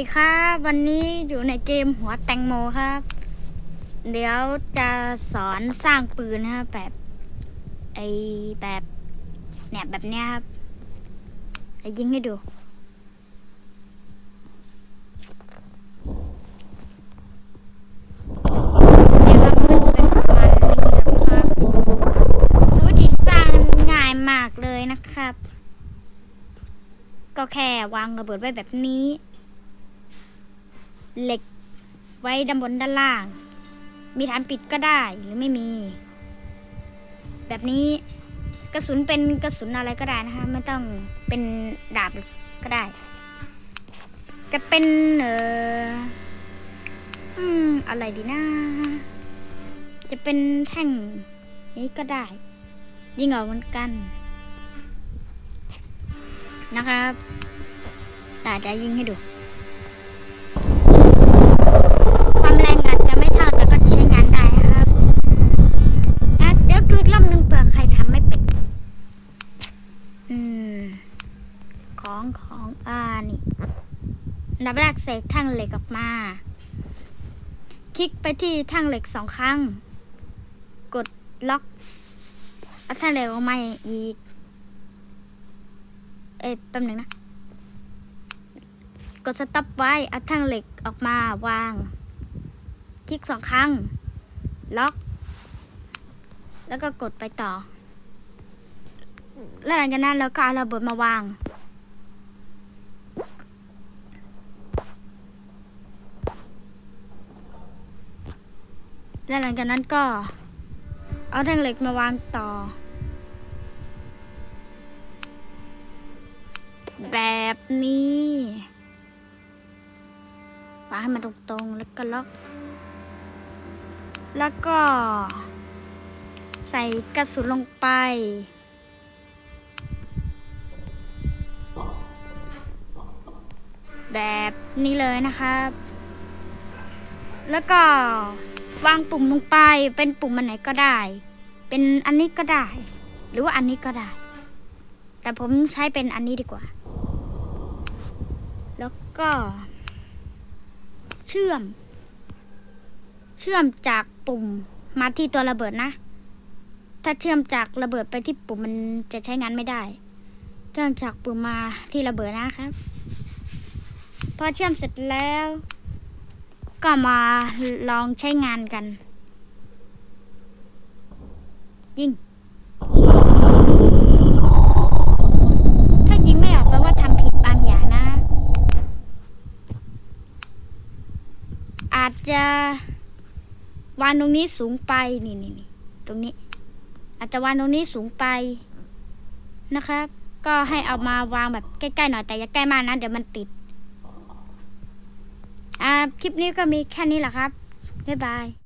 ดีครับ วันนี้อยู่ในเกมหัวแตงโมครับ เดี๋ยวจะสอนสร้างปืนนะครับแบบไอแบบเนี่ยแบบเนี้ยครับไอยิงให้ดูเนี่ยครับมันเป็นประมาณนี้นะครับวิธีสร้างง่ายมากเลยนะครับก็แค่วางระเบิดไว้แบบนี้ เหล็กไว้ด้านบนด้านล่าง มีฐานปิดก็ได้หรือไม่มี แบบนี้กระสุนเป็นกระสุนอะไรก็ได้นะคะ ไม่ต้องเป็นดาบก็ได้ จะเป็นเอออืมอะไรดีนะ จะเป็นแท่งนี้ก็ได้ ยิงออกเหมือนกันนะครับแต่จะยิงให้ดู นับแรกเสกแท่งเหล็กออกมา คลิกไปที่แท่งเหล็กสองครั้ง กดล็อกเอาแท่งเหล็กออกมาอีก เอ้ยแป๊บนึงนะ กดสต็อปไว้เอาแท่งเหล็กออกมาวาง คลิกสองครั้ง ล็อก แล้วก็กดไปต่อ แล้วหลังจากนั้นเราก็เอาระเบิดมาวาง แล้วหลังจากนั้นก็ เอาแท่งเหล็กมาวางต่อ แบบนี้วางให้มันตรงๆแล้วก็ล็อก แล้วก็ ใส่กระสุนลงไปแบบนี้เลยนะครับ แล้วก็ วางปุ่มลงไปเป็นปุ่มอันไหนก็ได้ เป็นอันนี้ก็ได้ หรือว่าอันนี้ก็ได้ แต่ผมใช้เป็นอันนี้ดีกว่า แล้วก็ เชื่อม เชื่อมจากปุ่มมาที่ตัวระเบิดนะ ถ้าเชื่อมจากระเบิดไปที่ปุ่มมันจะใช้งานไม่ได้ เชื่อมจากปุ่มมาที่ระเบิดนะครับ พอเชื่อมเสร็จแล้ว ก็มาลองใช้งานกัน ยิง ถ้ายิงไม่ออกแปลว่าทำผิดบางอย่างนะ อาจจะวางตรงนี้สูงไป นี่นี่นตรงนี้ อาจจะวางตรงนี้สูงไปนะครับ ก็ให้เอามาวางแบบใกล้ๆหน่อยแต่อย่าใกล้มากนะเดี๋ยวมันติด อ่าคลิปนี้ก็มีแค่นี้แหละครับบ๊ายบาย